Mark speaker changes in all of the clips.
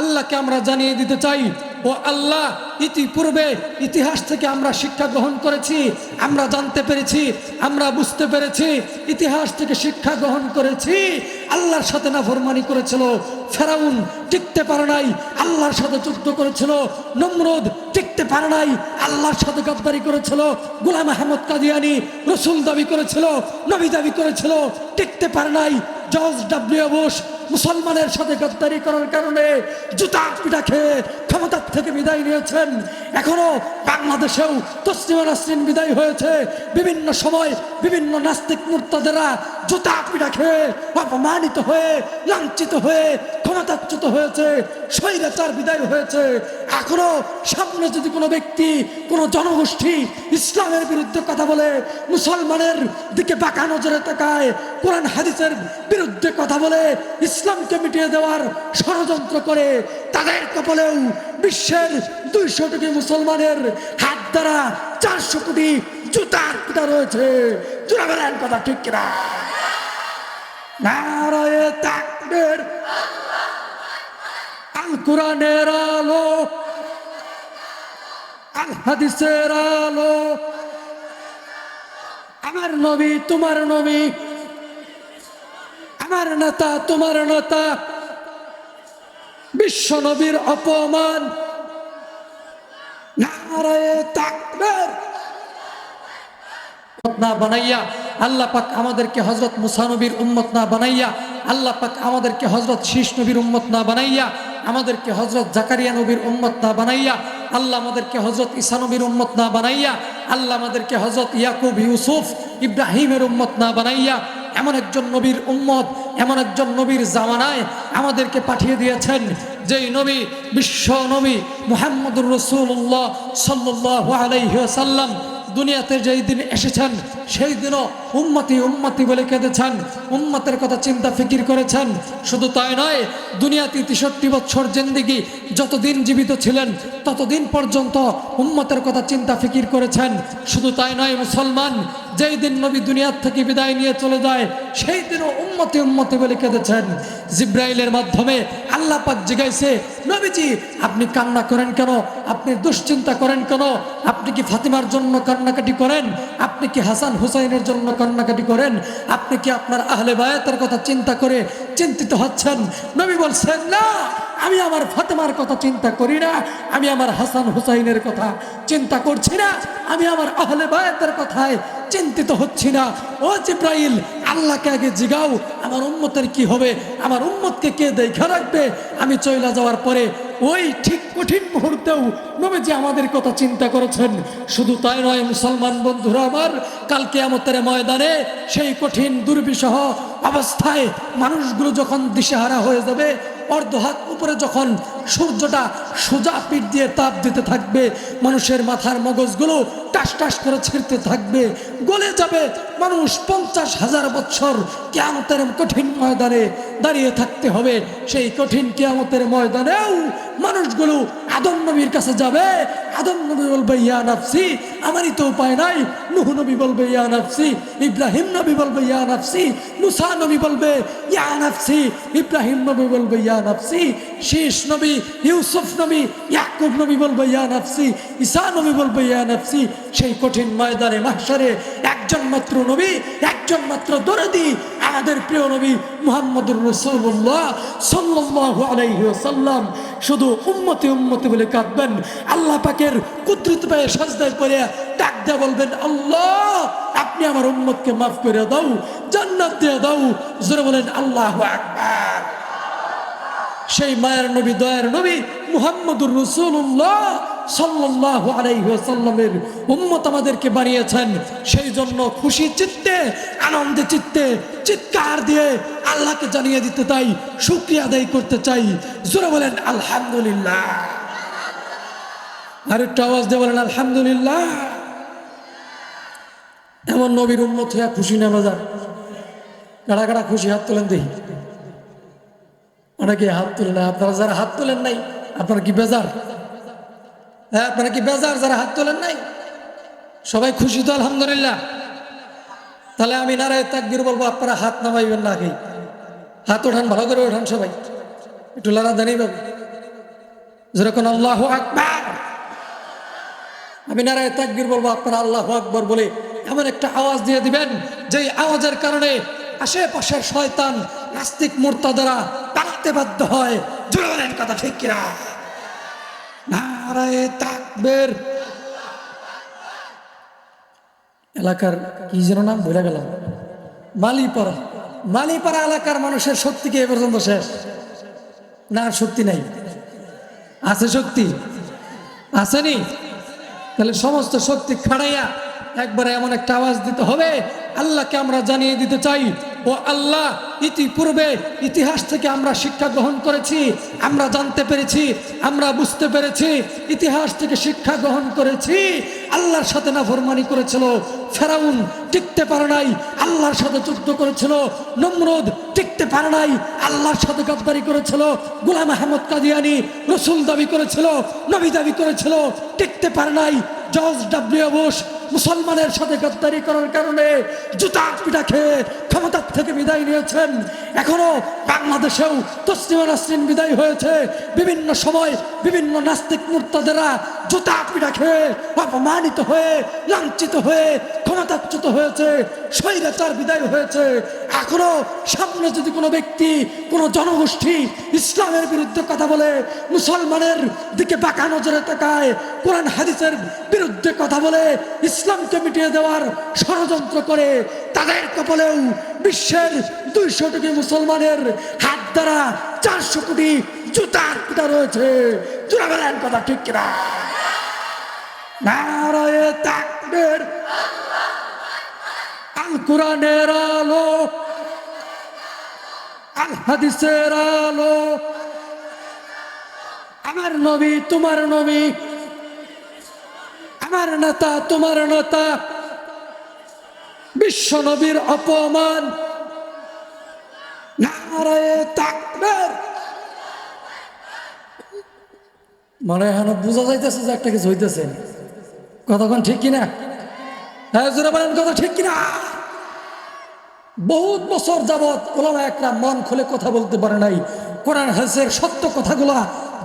Speaker 1: আল্লাহকে আমরা জানিয়ে দিতে চাই, ও আল্লাহ, ইতিপূর্বে ইতিহাস থেকে আমরা শিক্ষা গ্রহণ করেছি, আমরা জানতে পেরেছি, আমরা বুঝতে পেরেছি, ইতিহাস থেকে শিক্ষা গ্রহণ করেছি, আল্লাহর সাথে নাফরমানি করেছিল, ফেরাউন টিকতে পারে নাই, আল্লাহর সাথে যুদ্ধ করেছিল, নমরুদ টিকতে পারে নাই, আল্লাহর সাথে গদ্দারি করেছিল, গোলাম আহমদ কাদিয়ানি রসুল দাবি করেছিল, নবী দাবি করেছিল, টিকতে পারে নাই, জর্জ ডাব্লিউ বুশ মুসলমানের সাথে গদ্দারি করার কারণে জুতা পিঠা খেয়ে ক্ষমতার থেকে বিদায় নিয়েছেন। এখনও বাংলাদেশেও তসলিমা নাসরিন বিদায় হয়েছে। বিভিন্ন সময় বিভিন্ন নাস্তিক মূর্তাদেরা জুতা পিঠা খেয়ে অপমানিত হয়ে, লাঞ্ছিত হয়ে ক্ষমতাচ্যুত হয়েছে, স্বৈরাচার বিদায় হয়েছে। এখনও সামনে যদি কোনো ব্যক্তি, কোনো জনগোষ্ঠী ইসলামের বিরুদ্ধে কথা বলে, মুসলমানের দিকে বাঁকা নজরে তাকায়, কোরআন হাদিসের বিরুদ্ধে কথা বলে, ইসলামকে মিটিয়ে দেওয়ার ষড়যন্ত্র করে, তাদের কপালেও বিশ্বের দুইশো কোটি মুসলমানের হাত দ্বারা চারশো কোটি জুতার পিতা রয়েছে। বলেন, কথা ঠিক কিনা? নারায়ে তাকবীর। কোরআনের আলো, আল হাদিসের আলো। আমার নবী, তোমার নবী, আমার নেতা, তোমার নেতা। বিশ্ব নবীর অপমান, নারায়ে তাকবীর। উম্মত না বানাইয়া, আল্লাহ পাক আমাদেরকে হজরত মুসানবীর আমাদেরকে হজরত শীষ নবীর উম্মত না বানাইয়া আমাদেরকে হজরত জাকারিয়া নবীর উম্মত না বানাইয়া, আল্লাহ আমাদেরকে হজরত ঈসা নবীর উম্মত না বানাইয়া, আল্লাহ আমাদেরকে হজরত ইয়াকুব, ইউসুফ, ইব্রাহিমের উম্মত না বানাইয়া, এমন একজন নবীর উম্মত, এমন একজন নবীর জামানায় আমাদেরকে পাঠিয়ে দিয়েছেন, যেই নবী বিশ্ব নবী মুহাম্মদুর রসুল্লাহ সাল্লাহ আলাইসাল্লাম দুনিয়াতে যেই দিন এসেছেন সেই দিনও উম্মতি উম্মতি বলে কেঁদেছেন। উম্মতের কথা চিন্তা, ফিকির করেছেন। শুধু তাই নয়, দুনিয়াতে তেষট্টি বছর জিন্দিগি, যতদিন জীবিত ছিলেন, ততদিন পর্যন্ত উম্মতের কথা চিন্তা, ফিকির করেছেন। শুধু তাই নয়, মুসলমান, যেই দিন নবী দুনিয়ার থেকে বিদায় নিয়ে চলে যায়, সেই দিনও উম্মতি উম্মতি বলে কেঁদেছেন। জিব্রাইলের মাধ্যমে আল্লাহ পাক জিগাইছে নবীজি, আপনি কান্না করেন কেন? আপনি দুশ্চিন্তা করেন কেন? আপনি কি ফাতিমার জন্য কান্নাকাটি করেন? আপনি কি হাসান হুসাইনের জন্য কান্নাকাটি করেন। আপনি কি আপনার আহলে বায়াতের কথা চিন্তা করে চিন্তিত হচ্ছেন? নবী বলছেন, না, আমি আমার ফাতেমার কথা চিন্তা করি না। আমি আমার হাসান হুসাইনের কথা চিন্তা করছি না। আমি আমার আহলে বায়াতের কথায় চিন্তিত হচ্ছি না। ও জিব্রাইল, আল্লাহকে আগে জিগাও। আমার উম্মতের কি হবে? আমার উম্মতকে কে দেখা রাখবে? আমি চইলা যাওয়ার পরে ওই ঠিক কঠিন মুহূর্তেও নবীজি আমাদের কথা চিন্তা করেছেন। শুধু তাই নয়, মুসলমান বন্ধুরা আমার কালকে আমাদের ময়দানে সেই কঠিন দুর্বিষহ অবস্থায় মানুষগুলো যখন দিশেহারা হয়ে যাবে, অর্ধ হাত উপরে যখন সূর্যটা সোজা পিঠ দিয়ে তাপ দিতে থাকবে, মানুষের মাথার মগজগুলো টাস টাস করে ছিঁড়তে থাকবে, গলে যাবে মানুষ পঞ্চাশ হাজার বছর কেয়ামতের কঠিন ময়দানে দাঁড়িয়ে থাকতে হবে। সেই কঠিন কেয়ামতের ময়দানেও মানুষগুলো আদম নবীর কাছে যাবে আদম নবী বলবে, ইয়া নাফসি, আমারই তো উপায় নাই। নুহ নবী বলবে, ইয়া নাফসি, ইব্রাহিম নবী বলবে, ইয়া নাফসি, মুসা নবী বলবে, ইয়া নাফসি, ইব্রাহিম নবী বলবে, ইয়া নাফসি শেষ নবী, ইউসুফ নবী, ইয়াকুব নবী বলবে, ইয়া নাফসি, ঈসা নবী বলবে, ইয়া নাফসি। সেই কঠিন ময়দানে, মাহশারে একজন মাত্র নবী, একজন মাত্র দরদি, আমাদের প্রিয় নবী মুহাম্মদুর রসুল্লাহ সাল্লাল্লাহু আলাইহি ওয়াসাল্লাম। শুধু উম্মতি উম্মতি বলে কাঁদবেন। আল্লাহ পাকের কুদরত পায়ে সাজদায় পড়ে ডাক দিয়ে বলবেন, আল্লাহ, আপনি আমার উম্মতকে মাফ করে দাও, জান্নাত দিয়ে দাও। জোরে বলেন, আল্লাহ আকবার। সেই মায়ের নবী, দয়ার নবী মুহাম্মদুর রসুল্লাহ সাল্লাল্লাহু আলাইহি ওয়াসাল্লামের উম্মত আমাদেরকে বানিয়েছেন। সেই জন্য খুশি চিত্তে, আনন্দে চিত্তে চিৎকার দিয়ে আল্লাহকে জানিয়ে দিতে চাই, শুক্রিয়া আদায় করতে চাই। জোরে বলেন, আলহামদুলিল্লাহ। আর একটু আওয়াজ দিয়ে বলেন, আলহামদুলিল্লাহ। এমন নবীর উম্মত হইয়া খুশি না বাজার কারা কারা খুশি, হাত তোলেন দেখি। অনেকে হাত তুলে না, আপনারা যারা হাত তোলেন নাই, আপনারা কি বেজার? হ্যাঁ আপনারা কি বেজার যারা হাত তোলেন নাই? সবাই খুশি তো, আলহামদুলিল্লাহ। তাহলে আমি নারায় তাকবির বলব, আপনারা হাত নামাইবেন না আগে। হাত ওঠান, ভালো করে ওঠান সবাই। একটু লালা জানি বাবু। যেরকম আল্লাহ আকবার। আমি নারায় তাকবির বলব, আপনারা আল্লাহ আকবর বলে এমন একটা আওয়াজ দিয়ে দিবেন যে আওয়াজের কারণে আশেপাশের শয়তান, নাস্তিক মূর্তাদারা পালাতে বাধ্য হয়। জুড়ে বলেন কথা ঠিক কিনা? নারায় তাকবের। এলাকার কি যেন নাম ভুলে গেলাম। মালিপাড়া। মালিপাড়া এলাকার মানুষের শক্তি কি এ পর্যন্ত শেষ? না, আর শক্তি নাই। আছে শক্তি? আসেনি তাহলে সমস্ত শক্তি খাড়াইয়া একবারে এমন একটা আওয়াজ দিতে হবে। আল্লাহকে আমরা জানিয়ে দিতে চাই ও আল্লাহ, ইতিপূর্বে ইতিহাস থেকে আমরা শিক্ষা গ্রহণ করেছি, আমরা জানতে পেরেছি, আমরা বুঝতে পেরেছি, ইতিহাস থেকে শিক্ষা গ্রহণ করেছি, আল্লাহর সাথে নাফরমানি করেছিল, ফেরাউন টিকতে পারে নাই, আল্লাহর সাথে যুদ্ধ করেছিল, নমরুদ টিকতে পারে নাই, আল্লাহর সাথে গদ্দারি করেছিল, গোলাম আহমদ কাদিয়ানি রসুল দাবি করেছিল, নবী দাবি করেছিল, টিকতে পারে নাই জর্জ ডাব্লিউ বুশ মুসলমানের সাথে গদ্দারি করার কারণে জুতা পিঠা খেয়ে ক্ষমতার থেকে বিদায় নিয়েছেন। এখনও বাংলাদেশেও তসলিমা নাসরিন বিদায় হয়েছে। বিভিন্ন সময় বিভিন্ন নাস্তিক মূর্তাদেরা জুতা পিঠা খেয়ে অপমানিত হয়ে, লাঞ্ছিত হয়ে ক্ষমতাচ্যুত হয়েছে, স্বৈরাচার বিদায় হয়েছে। এখনও সামনে যদি কোনো ব্যক্তি, কোনো জনগোষ্ঠী ইসলামের বিরুদ্ধে কথা বলে, মুসলমানের দিকে বাঁকা নজরে তাকায়, কোরআন হাদিসের বিরুদ্ধে কথা বলে, ইসলামকে মিটিয়ে দেওয়ার ষড়যন্ত্র করে, তাদের কপালেও বিশ্বের দুইশো কোটি মুসলমানের হাত দ্বারা চারশো কোটি জুতার পিতা রয়েছে। জোরা বলেন কথা ঠিক কিনা? নারায়ে তাকবীর। আল কোরআনের আলো আল হাদিসের আলো। আমার নবী তোমার নবী, আমার নেতা তোমার নেতা। বিশ্ব নবীর অপমান মনে হয় বোঝা যাইতেছে যে একটা কিছু হইতেছে। কতক্ষণ ঠিক কিনা? হ্যাঁ বলেন, কথা ঠিক কিনা? বহুত বছর যাবৎ ওলামা একটা মন খুলে কথা বলতে পারে নাই। কোরআন হাসের সত্য কথাগুলা,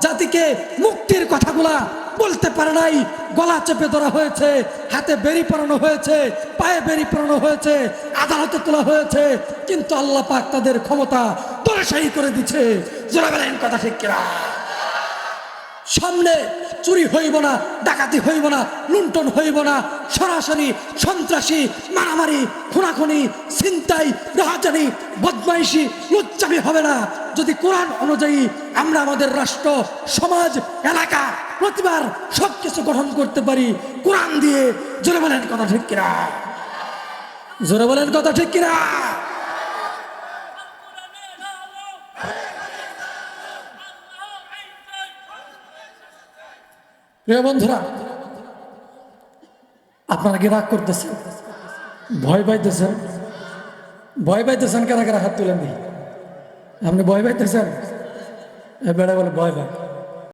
Speaker 1: জাতিকে মুক্তির কথাগুলা বলতে পারে নাই। গলা চেপে ধরা হয়েছে, হাতে বেরি পরানো হয়েছে, পায়ে বেরি পরানো হয়েছে, আদালতে তোলা হয়েছে, কিন্তু আল্লাহ পাক তাদের ক্ষমতা দরসাই করে দিচ্ছে জোরে বলেন কথা ঠিক কিনা? সামনে চুরি হইব না, ডাকাতি হইব না, লুণ্ঠন হইব না, সরাসরি সন্ত্রাসী, মারামারি, খুনাখুনি, ছিনতাই, রাহাজানি, বদমাইশি, লুচ্চামি হবে না। যদি কোরআন অনুযায়ী আমরা আমাদের রাষ্ট্র, সমাজ, এলাকা, প্রতিবার সব কিছু গঠন করতে পারি, কোরআন দিয়ে জোরে বলেন কথা ঠিক কিনা? জোরে বলেন কথা ঠিক কিনা? প্রিয় বন্ধুরা, আপনারা কি রাগ করতেছেন? ভয় পাইতেছেন? ভয় পাইতেছেন কেন? কেন হাত তুলেন আপনি ভয় পাইতেছেন? এ বেড়া বলে ভয় পায়।